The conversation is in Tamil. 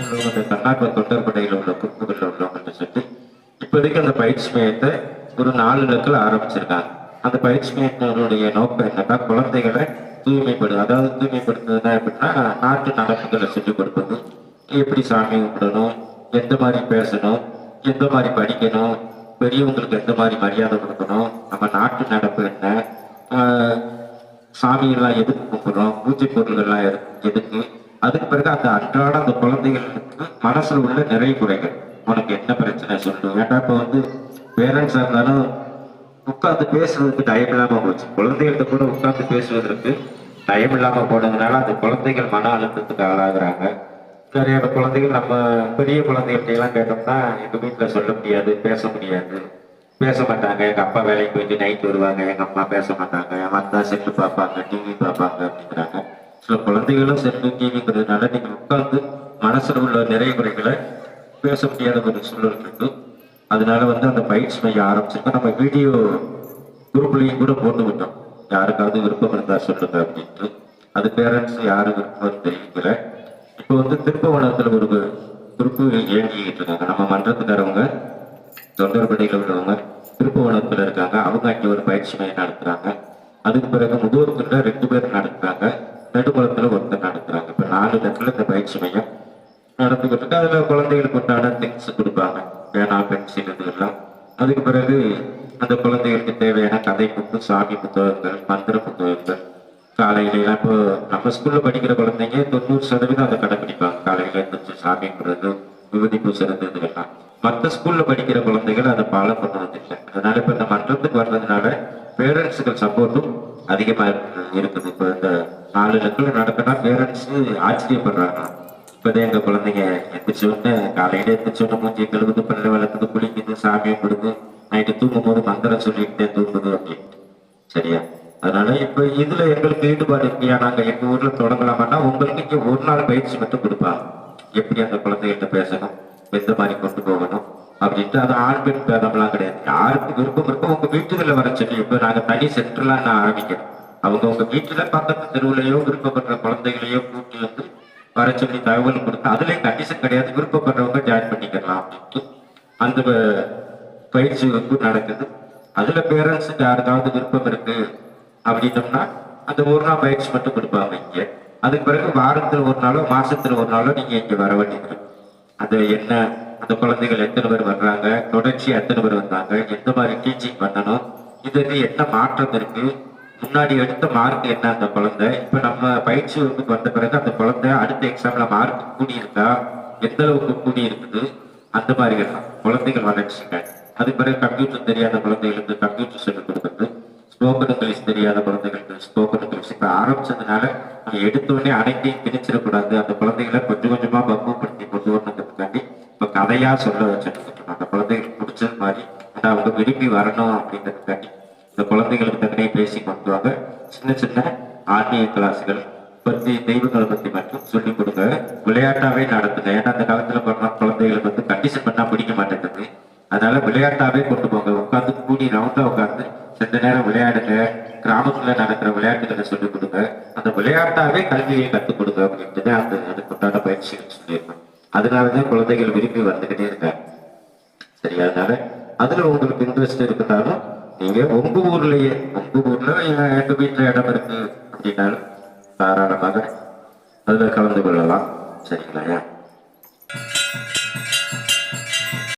உள்ளவங்க இந்த தன்னார்வ தொண்டர்படையில் உள்ள குழுக்களில் உள்ளவங்கன்னு சொல்லி இப்போதைக்கு அந்த பயிற்சி மையத்தை ஒரு நாலு இடத்துல ஆரம்பிச்சிருக்காங்க அந்த பயிற்சி மையத்தினுடைய நோக்கம் என்னன்னா குழந்தைகளை தூய்மைப்படு அதாவது தூய்மைப்படுத்துறதுனா எப்படின்னா நாட்டு நடப்புகளை சொல்லிக் கொடுப்பது எப்படி சாமி கும்பிடணும் எந்த மாதிரி பேசணும் எந்த மாதிரி படிக்கணும் பெரியவங்களுக்கு எந்த மாதிரி மரியாதை கொடுக்கணும் நம்ம நாட்டு நடப்பு என்ன சாமியெல்லாம் எதுக்கு கும்பிட்றோம் பூஜை பொருள்கள்லாம் எதுக்கு அதுக்கு பிறகு அந்த அன்றாட அந்த குழந்தைகளுக்கு மனசுல உள்ள நிறைய குறைகள். உனக்கு என்ன பிரச்சனை சொல்லு ஏன்னா இப்போ வந்து பேரண்ட்ஸாக இருந்தாலும் உட்காந்து பேசுறதுக்கு டைம் இல்லாம போச்சு. குழந்தைகள்கிட்ட கூட உட்காந்து பேசுவதற்கு டைம் இல்லாம போனதுனால அந்த குழந்தைகள் மன அழுத்தத்துக்கு ஆளாகிறாங்க. சரியான குழந்தைகள் நம்ம பெரிய குழந்தைகள்ட்ட எல்லாம் கேட்டோம்னா எங்க வீட்டுல சொல்ல முடியாது பேச முடியாது. பேச மாட்டாங்க. எங்க அப்பா வேலைக்கு போயிட்டு நைட் வருவாங்க. எங்க அம்மா பேச மாட்டாங்க. வந்தா செட்டு பார்ப்பாங்க டிவி பார்ப்பாங்க அப்படிங்கிறாங்க. சில குழந்தைகளும் செல்லு நீங்கள் உட்கார்ந்து மனசில் உள்ள நிறைய குறைகளை பேச முடியாத ஒரு சூழல் இருக்கு. அதனால வந்து அந்த பயிற்சி மையம் ஆரம்பிச்சிருக்கோம். நம்ம வீடியோ குரூப்லையும் கூட போட்டு விட்டோம். யாருக்காவது விருப்பம் இருந்தால் சொல்லுங்க அப்படின்ட்டு. அது பேரண்ட்ஸ் யாரும் விருப்பம் தெரிவிக்கல இப்போ வந்து திருப்பவனத்தில் ஒரு குரூப்பு இயங்கிக்கிட்டு இருக்காங்க. நம்ம மன்றத்துக்காரவங்க தொண்டர்படியில் உள்ளவங்க திருப்பவனத்தில் இருக்காங்க. அவங்க அங்கே ஒரு பயிற்சி மையம் நடத்துகிறாங்க அதுக்கு பிறகு முகூர்த்துல ரெண்டு பேர் நடத்துறாங்க. நெடுங்குளத்துல ஒருத்தர் நடத்துறாங்க. இப்போ நாலு இடத்துல இந்த பயிற்சி மையம் நடந்துகிட்டு இருக்கு. அதுல குழந்தைகளுக்கு உண்டான திங்ஸ் கொடுப்பாங்க. பேனா பென்சில் இது எல்லாம். அதுக்கு பிறகு அந்த குழந்தைகளுக்கு தேவையான கதை புக்கு சாமி புத்தகங்கள் மந்திர புத்தகங்கள் காலையில இப்போ நம்ம ஸ்கூல்ல படிக்கிற குழந்தைங்க தொண்ணூறு சதவீதம் அதை கடைப்பிடிப்பாங்க. காலையில எழுந்திரிச்சு சாமி கும்பிட்றது விபதி பூசுறது இதுவெல்லாம் மற்ற ஸ்கூல்ல படிக்கிற குழந்தைகள் அதை ஃபாலோ பண்ணுவது இல்லை அதனால இப்ப இந்த மன்றத்துக்கு வர்றதுனால பேரண்ட்ஸுகள் சப்போர்ட்டும் அதிகமா இருக்குது. இப்போ இந்த நாலு லட்சம் நடக்கினா பேரண்ட்ஸ் ஆச்சரியப்படுறாங்க. இப்போதே எங்க குழந்தைங்க எந்திரிச்ச உடனே காலையில எந்திரிச்ச உடனே மூஞ்சி கழுவுது பல்ல வளர்க்குது குளிக்குது சாமியை கொடுது நைட்டு தூங்கும் போது மந்திரம் சொல்லிக்கிட்டே தூங்குது அப்படின்ட்டு. சரியா? அதனால இப்ப இதுல எங்களுக்கு ஈடுபாடு இருக்கியா நாங்க எங்க ஊர்ல தொடங்கலாமான்னா உங்களுக்கு இங்க ஒரு நாள் பயிற்சி மட்டும் கொடுப்பாங்க எப்படி அந்த குழந்தைகிட்ட பேசணும்? எந்த மாதிரி கொண்டு போகணும்? அப்படின்ட்டு அது ஆண் பெண் பேதம்லாம் கிடையாது. யாருக்கு விருப்பம் இருக்கோ உங்க வீட்டுகளில் வர சொல்லி இப்போ நாங்கள் தனி சென்டர்லாம் நான் ஆரம்பிக்கிறோம் அவங்க உங்க வீட்டில் பக்கத்து தெருவுலையோ விருப்பப்படுற குழந்தைகளையோ கூட்டி வந்து வர சொல்லி தகவல் கொடுத்து அதுலேயும் கண்டிஷன் கிடையாது. விருப்பப்படுறவங்க ஜாயின் பண்ணிக்கலாம் அப்படின்ட்டு அந்த பயிற்சி வகுப்பு நடக்குது. அதுல பேரண்ட்ஸுக்கு யாருக்காவது விருப்பம் இருக்கு அப்படின்னோம்னா அந்த ஒரு நாள் பயிற்சி மட்டும் கொடுப்பாங்க இங்கே. அதுக்கு பிறகு வாரத்தில் ஒரு நாளோ மாசத்துல ஒரு நாளோ நீங்க இங்க வர வேண்டியது அது என்ன அந்த குழந்தைகள் எத்தனை பேர் வர்றாங்க? தொடர்ச்சி எத்தனை பேர் வந்தாங்க? எந்த மாதிரி டீச்சிங் பண்ணணும்? இதுக்கு என்ன மாற்றம் இருக்கு? முன்னாடி எடுத்த மார்க் என்ன அந்த குழந்தை? இப்ப நம்ம பயிற்சி வகுப்புக்கு வந்த பிறகு அந்த குழந்தை அடுத்த எக்ஸாம்ல மார்க் கூடியிருக்கா? எந்த அளவுக்கு கூடி இருக்குது அந்த மாதிரி எல்லாம். குழந்தைகள் வளர்ச்சிங்க. அது பிறகு கம்ப்யூட்டர் தெரியாத குழந்தைகளுக்கு கம்ப்யூட்டர் சொல்லிக் கொடுக்குறது. ஸ்போக்கன் இங்கிலீஷ் தெரியாத குழந்தைகளுக்கு ஸ்போக்கன் இங்கிலீஷ் இப்ப ஆரம்பிச்சதுனால நம்ம எடுத்த உடனே அனைத்தையும் திணிச்சிடக்கூடாது அந்த குழந்தைகளை கொஞ்சம் கொஞ்சமா பக்குவப்படுத்தி கொண்டு வரணுங்கிறதுக்காண்டி கதையா சொல்ல வச்சுட்டு அந்த குழந்தைகளுக்கு பிடிச்சது மாதிரி அதை அவங்க விரும்பி வரணும் அப்படின்றதுக்காண்டி இந்த குழந்தைகளுக்கு தக்கனே பேசி கொண்டு வாங்க சின்ன சின்ன ஆன்மீக கிளாஸ்கள் பற்றி தெய்வங்களை பற்றி மட்டும் சொல்லிக் கொடுங்க. விளையாட்டாவே நடத்துங்க ஏன்னா அந்த காலத்துல பண்ண குழந்தைகளுக்கு வந்து கண்டிஷன் பண்ணா பிடிக்க மாட்டேங்குது. அதனால விளையாட்டாவே கொண்டு போங்க. உட்காந்து கூடி ரவுண்டா உட்காந்து சென்ற நேரம் விளையாடுங்க. கிராமத்துல நடக்கிற விளையாட்டுகளை சொல்லிக் கொடுங்க. அந்த விளையாட்டாவே கல்வியை கற்றுக் கொடுங்க அப்படின்ட்டு அந்த அதுக்கு உண்டான பயிற்சிகள் சொல்லியிருக்கோம் அதனாலதான் குழந்தைகள் விரும்பி வந்துகிட்டே இருக்காங்க. சரியா? அதனால அதுல உங்களுக்கு இன்ட்ரெஸ்ட் இருந்தாலும் நீங்க உங்க ஊர்லயே உங்க ஊர்ல எ- எங்க வீட்டுல இடம் இருக்கு அப்படின்னாலும் தாராளமாக அதுல கலந்து கொள்ளலாம். சரிங்களா